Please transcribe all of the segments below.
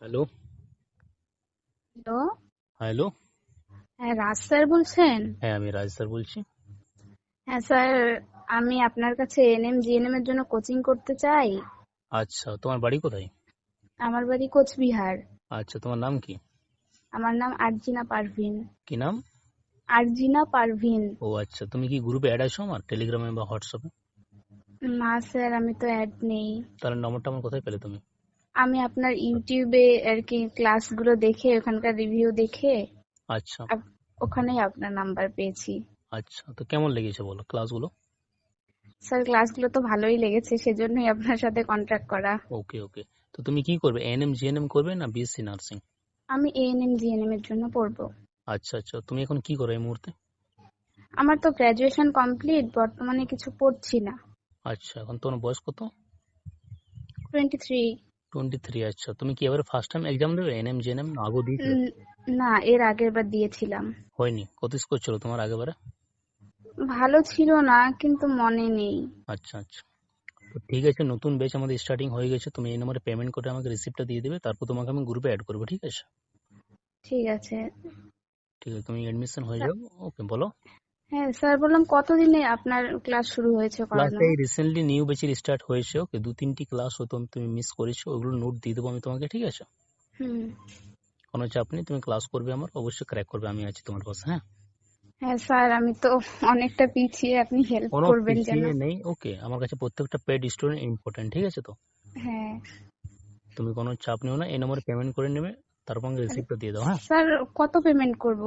Hello? Hello? Hello? হ্যাঁ রাজ sir বলছেন? হ্যাঁ আমি রাজ স্যার বলছি। হ্যাঁ স্যার আমি আপনার কাছে এনএম জিএনএম এর জন্য কোচিং করতে চাই। আচ্ছা তোমার বাড়ি কোথায়? আমার বাড়ি কোচবিহার। আচ্ছা তোমার নাম কি? আমার নাম আরজিনা পারভিন। কি নাম? আরজিনা পারভিন। ও আচ্ছা তুমি কি গ্রুপে অ্যাড আছো আমার টেলিগ্রামে বা হোয়াটসঅ্যাপে? না স্যার আমি তো অ্যাড নেই। তাহলে নম্বরটা আমার কোথায় পেলে তুমি? আমি আপনার ইউটিউবে আর কি ক্লাসগুলো দেখে ওখানকার রিভিউ দেখে আচ্ছা। ওখানেই আপনার নাম্বার পেয়েছি। আচ্ছা তো কেমন লেগেছে বলো ক্লাসগুলো স্যার ক্লাসগুলো তো ভালোই লেগেছে সেজন্যই আপনার সাথে কন্ট্যাক্ট করা। ওকে ওকে তো তুমি কি করবে এনএম জিএনএম করবে না বিএসসি নার্সিং আমি এএনএম জিএনএম এর জন্য পড়ব। আচ্ছা আচ্ছা তুমি এখন কি করো এই মুহূর্তে? আমার তো গ্রাজুয়েশন কমপ্লিট বর্তমানে কিছু পড়ছি না। আচ্ছা এখন তোমার বয়স কত? টোয়েন্টি থ্রি টোয়েন্টি থ্রি আচ্ছা তুমি কি এবারে ফার্স্ট টাইম এক্সাম দেবে? এনএম জিএনএম আগেও দিয়েছিলে? না এর আগের বার দিয়েছিলাম। হয়নি। কত স্কোর ছিল তোমার আগেবারে ভালো ছিল না কিন্তু মনে নেই। আচ্ছা আচ্ছা। তো ঠিক আছে নতুন ব্যাচ আমাদের স্টার্টিং হয়ে গেছে তুমি এই নম্বরে পেমেন্ট করে আমাকে রিসিপ্টটা দিয়ে দেবে তারপর তোমাকে আমি গ্রুপে অ্যাড করব ঠিক আছে? ঠিক আছে। ঠিক আছে তুমি এডমিশন হয়ে যাও। ওকে বলো। হ্যাঁ স্যার বললাম কতদিনে আপনার ক্লাস শুরু হয়েছে করানো? ক্লাসে রিসেন্টলি নিউ ব্যাচের স্টার্ট হয়েছে ওকে দু তিনটি ক্লাস হয়তো তুমি মিস করেছ ওগুলো নোট দিয়ে দেবো আমি তোমাকে ঠিক আছে? হুম। কোনো চাপ নেই তুমি ক্লাস করবে আমার অবশ্যই ক্র্যাক করবে আমি আছি তোমার পাশে হ্যাঁ? হ্যাঁ স্যার আমি তো অনেকটা পিছিয়ে আপনি হেল্প করবেন যেন। পিছিয়ে নেই ওকে আমার কাছে প্রত্যেকটা পেড স্টুডেন্ট ইম্পর্টেন্ট ঠিক আছে তো? হ্যাঁ। তুমি কোনো চাপ নিও না এই নম্বরে পেমেন্ট করে নেবে তারপর আমাকে রিসিপ্টটা দিয়ে দাও হ্যাঁ? স্যার কত পেমেন্ট করব?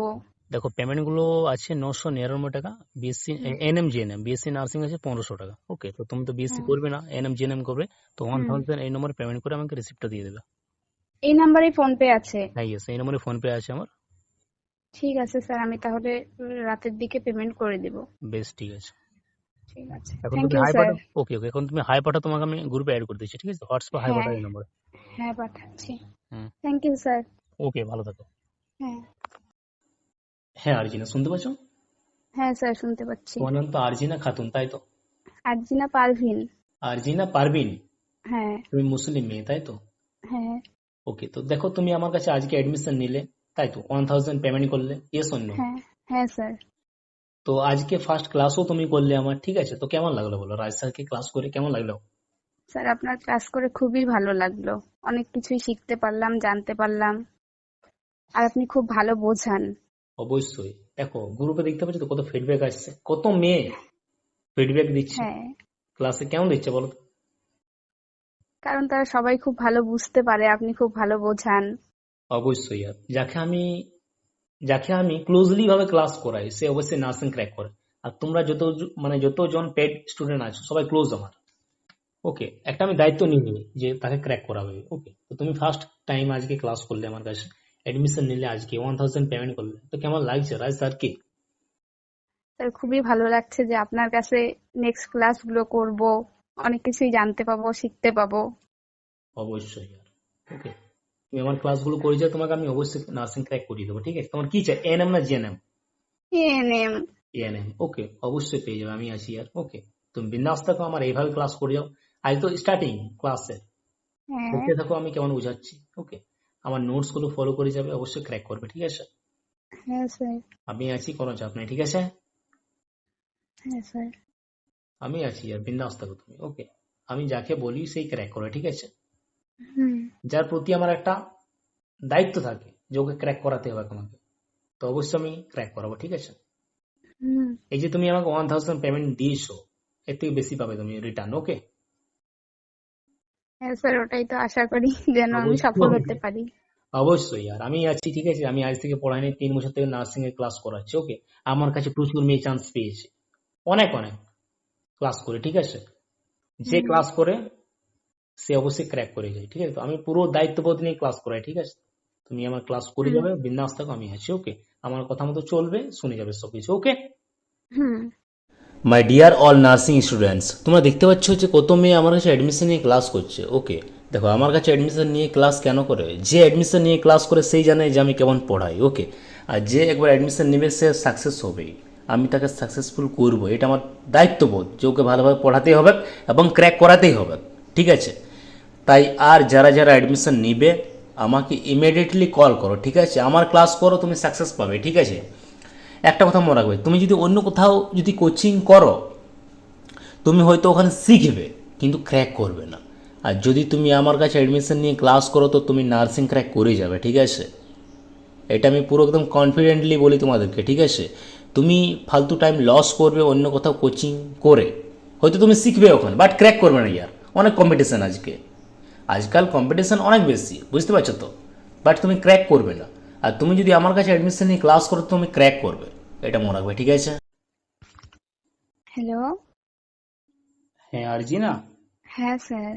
দেখো পেমেন্টগুলো আছে নশো নিরানব্বই টাকা BSc ANM GNM BSc nursing আছে পনেরোশো টাকা। ওকে তো তুমি তো বিএসসি করবে না এনএম জিএনএম করবে তো ওয়ান। থাউজেন্ড এই নম্বরে পেমেন্ট করে আমাকে রিসিপ্টটা দিয়ে দেবে। এই নাম্বারেই ফোন পে আছে? হ্যাঁ ইয়েস এই নম্বরে ফোন পে আছে আমার। ঠিক আছে স্যার আমি তাহলে রাতের দিকে পেমেন্ট করে দেব। বেশ ঠিক আছে। ঠিক আছে। এখন thank you sir okay okay এখন তুমি হাই তোমাকে আমি গ্রুপে অ্যাড করে দিচ্ছি ঠিক আছে? WhatsApp hi. এই নম্বরে হ্যাঁ পাঠাচ্ছি। থ্যাংক ইউ স্যার ওকে ভালো থাকো। হ্যাঁ আরজিনা শুনতে পাচ্ছ হ্যাঁ স্যার শুনতে পাচ্ছি তোমার নাম তো আরজিনা খাতুন তাই তো আরজিনা পারভিন আরজিনা পারবিন হ্যাঁ তুমি মুসলিম মেয়ে তাই তো হ্যাঁ ওকে তো দেখো তুমি আমার কাছে আজকে অ্যাডমিশন নিলে তাই তো ওয়ান থাউজেন্ড পেমেন্ট করলে ইয়েস অন্য হ্যাঁ হ্যাঁ স্যার তো আজকে ফার্স্ট ক্লাসও তুমি করলে আমার ঠিক আছে তো কেমন লাগল বলো রাজ স্যারকে ক্লাস করে কেমন লাগল স্যার আপনার ক্লাস করে খুবই ভালো লাগল অনেক কিছুই শিখতে পারলাম জানতে পারলাম আর আপনি খুব ভালো বোঝান অবশ্যই। দেখো গ্রুপে দেখতে পাচ্ছ তো কত ফিডব্যাক আসছে। কত মেয়ে ফিডব্যাক দিচ্ছে। হ্যাঁ। ক্লাসে কেমন দিচ্ছে বলো কারণ তারা সবাই খুব ভালো বুঝতে পারে আপনি খুব ভালো বোঝান। অবশ্যই। যাকে আমি যাকে আমি ক্লোজলি ভাবে ক্লাস করাই সে অবশ্যই নার্সিং ক্র্যাক করে। আর তোমরা যত মানে যতজন পেড স্টুডেন্ট আছো সবাই ক্লোজ আমার। ওকে একটা আমি দায়িত্ব নিয়ে নিই যে তাকে ক্র্যাক করাবে। ওকে তো তুমি ফার্স্ট টাইম আজকে ক্লাস করলে আমার কাছে। এডমিশন নিলে আজকে ওয়ান থাউজেন্ড পেমেন্ট করলে। তো কেমন লাগছে রাজ স্যার কি? স্যার খুবই ভালো লাগছে যে আপনার কাছে নেক্সট ক্লাসগুলো করব অনেক কিছুই জানতে পাবো শিখতে পাবো। অবশ্যই ওকে তুমি আমার ক্লাসগুলো করে যাও তোমাকে আমি অবশ্যই নার্সিং ক্র্যাক করিয়ে দেবো ঠিক আছে? তোমার কি চাই? এনএম না জিএনএম এএনএম এএনএম ওকে অবশ্যই পেয়ে যাবে আমি আছি আর ওকে তুমি বিন্দাস থাকো আমার এইভাবে ক্লাস করে যাও। আজ তো স্টার্টিং ক্লাসে হ্যাঁ। দেখতে থাকো আমি কেমন বুঝাচ্ছি ওকে আমার নোটসগুলো ফলো করে যাবে অবশ্যই ক্র্যাক করবে ঠিক আছে? হ্যাঁ স্যার আমি আছি কোনো চাপ নেই ঠিক আছে? হ্যাঁ স্যার আমি আছি আর বিন্দাস থাকো তুমি ওকে আমি যাকে বলি সেই ক্র্যাক করে ঠিক আছে? যার প্রতি আমার একটা দায়িত্ব থাকে যে ওকে ক্র্যাক করাতে হবে তোমাকে তো অবশ্যই আমি ক্র্যাক করাবো ঠিক আছে? এই যে তুমি আমাকে ওয়ান থাউজেন্ড পেমেন্ট দিয়েছ এর থেকে বেশি পাবে তুমি রিটার্ন ওকে হ্যাঁ স্যার ওটাই তো আশা করি যেন আমি। সফল হতে পারি। অবশ্যই আর আমি আছি ঠিক আছে আমি আজ থেকে পড়াই নিয়ে তিন বছর থেকে নার্সিং এর ক্লাস করাচ্ছি ওকে আমার কাছে প্রচুর মেয়ে চান্স পেয়েছে। অনেক অনেক ক্লাস করে ঠিক আছে? যে ক্লাস করে সে অবশ্যই ক্র্যাক করে যায় ঠিক আছে? তো আমি পুরো দায়িত্ববোধ নিয়ে ক্লাস করাই ঠিক আছে? তুমি আমার ক্লাস করে যাবে বিন্দাস থাকো আমি আছি ওকে আমার কথা মতো চলবে শুনে যাবে সবকিছু okay hmm. My dear all nursing students তোমরা দেখতে পাচ্ছ যে কত মেয়ে আমার কাছে অ্যাডমিশন নিয়ে ক্লাস করছে। ওকে দেখো, আমার কাছে অ্যাডমিশন নিয়ে ক্লাস কেন করে? যে অ্যাডমিশন নিয়ে ক্লাস করে সেই জানে যে আমি কেমন পড়াই। ওকে আর যে একবার অ্যাডমিশন নেবে, সে সাকসেস হবেই। আমি তাকে সাকসেসফুল করব, এটা আমার দায়িত্ববোধ যে ওকে ভালোভাবে পড়াতেই হবে এবং ক্র্যাক করাতেই হবে। ঠিক আছে? তাই আর যারা যারা অ্যাডমিশন নিবে, আমাকে ইমিডিয়েটলি কল করো। ঠিক আছে? আমার ক্লাস করো, তুমি সাকসেস পাবে। ঠিক আছে? একটা কথা মনে রাখবে, তুমি যদি অন্য কোথাও যদি কোচিং করো, তুমি হয়তো ওখানে শিখবে, কিন্তু ক্র্যাক করবে না। আর যদি তুমি আমার কাছে অ্যাডমিশন নিয়ে ক্লাস করো, তো তুমি নার্সিং ক্র্যাক করে যাবে, ঠিক আছে? এটা আমি পুরো একদম কনফিডেন্টলি বলি তোমাদেরকে, ঠিক আছে? তুমি ফালতু টাইম লস করবে অন্য কোথাও কোচিং করে, হয়তো তুমি শিখবে ওখানে বাট ক্র্যাক করবে না ইয়ার। অনেক কম্পিটিশান আজকে। আজকাল কম্পিটিশান অনেক বেশি, বুঝতে পারছ তো? বাট তুমি ক্র্যাক করবে না। আর তুমি যদি আমার কাছে অ্যাডমিশন নিয়ে ক্লাস করো তুমি ক্র্যাক করবে। এটা মনে রাখবে ঠিক আছে? হ্যালো হ্যাঁ আরজি না হ্যাঁ স্যার।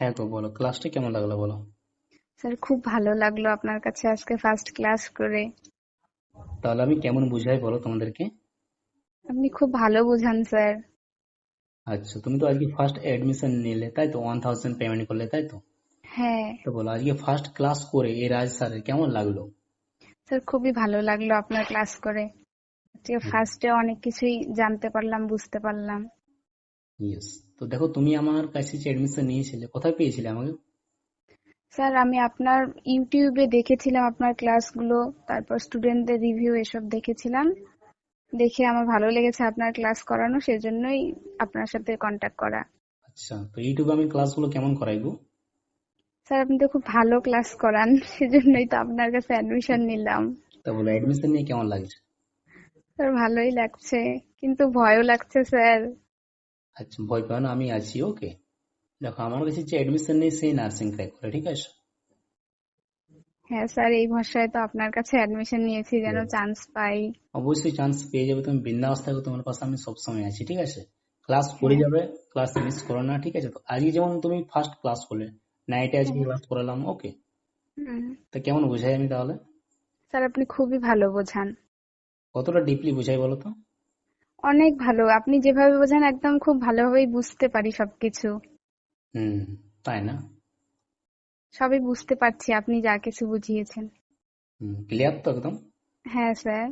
হ্যাঁ তো বলো ক্লাসটা কেমন লাগল বলো? স্যার খুব ভালো লাগল আপনার কাছে আজকে ফার্স্ট ক্লাস করে। তাহলে আমি কেমন বুঝাই বলো তোমাদেরকে? আপনি খুব ভালো বোঝান স্যার। আচ্ছা তুমি তো আজকে ফার্স্ট অ্যাডমিশন নিলে তাই তো? ওয়ান থাউজেন্ড পেমেন্ট করলে তাই তো? হ্যাঁ। তো বলো আজকে ফার্স্ট ক্লাস করে এই রাজ স্যারের কেমন লাগল? স্যার খুবই ভালো লাগল আপনার ক্লাস করে। ফার্স্টে অনেক কিছুই জানতে পারলাম বুঝতে পারলাম। ইয়েস তো দেখো তুমি আমার কাছে যে অ্যাডমিশন নিয়েছিলে কোথায় পেয়েছিলে আমাকে? স্যার আমি আপনার ইউটিউবে দেখেছিলাম আপনার ক্লাসগুলো তারপর স্টুডেন্টদের রিভিউ এসব দেখেছিলাম। দেখে আমার ভালো লেগেছে আপনার ক্লাস করানো সেজন্যই আপনার সাথে কন্ট্যাক্ট করা। আচ্ছা তো ইউটিউবে আমি ক্লাসগুলো কেমন করাইবো? স্যার আপনি তো খুব ভালো ক্লাস করান সেজন্যই তো আপনার কাছে অ্যাডমিশন নিলাম। তা বলো অ্যাডমিশন নিয়ে কেমন লাগছে? স্যার ভালোই লাগছে কিন্তু ভয়ও লাগছে স্যার। আচ্ছা ভয় পাও না আমি আছি ওকে। দেখো আমার কাছে যে অ্যাডমিশন নেই সেই নার্সিং ক্র্যাক করে ঠিক আছে? হ্যাঁ স্যার এই ভরসায় তো আপনার কাছে অ্যাডমিশন নিয়েছি যেন চান্স পাই। অবশ্যই চান্স পেয়ে যাবে তুমি বিন্দাস থাকো তোমার পাশে আমি সবসময় আছি ঠিক আছে? ক্লাস করে যাবে ক্লাস মিস করো না ঠিক আছে? তো আজকে যেমন তুমি ফার্স্ট ক্লাস করলে নাইটে আজকে ক্লাস করালাম ওকে তো কেমন বুঝাই আমি তাহলে? স্যার আপনি খুবই ভালো বোঝান। কতটা ডিপলি বুঝাই বলো তো? অনেক ভালো। আপনি যেভাবে বোঝান একদম খুব ভালোভাবেই বুঝতে পারি সবকিছু। হুম তাই না? সবই বুঝতে পারছি আপনি যা কিছু বুঝিয়েছেন। হুম ক্লিয়ার তো একদম? হ্যাঁ স্যার।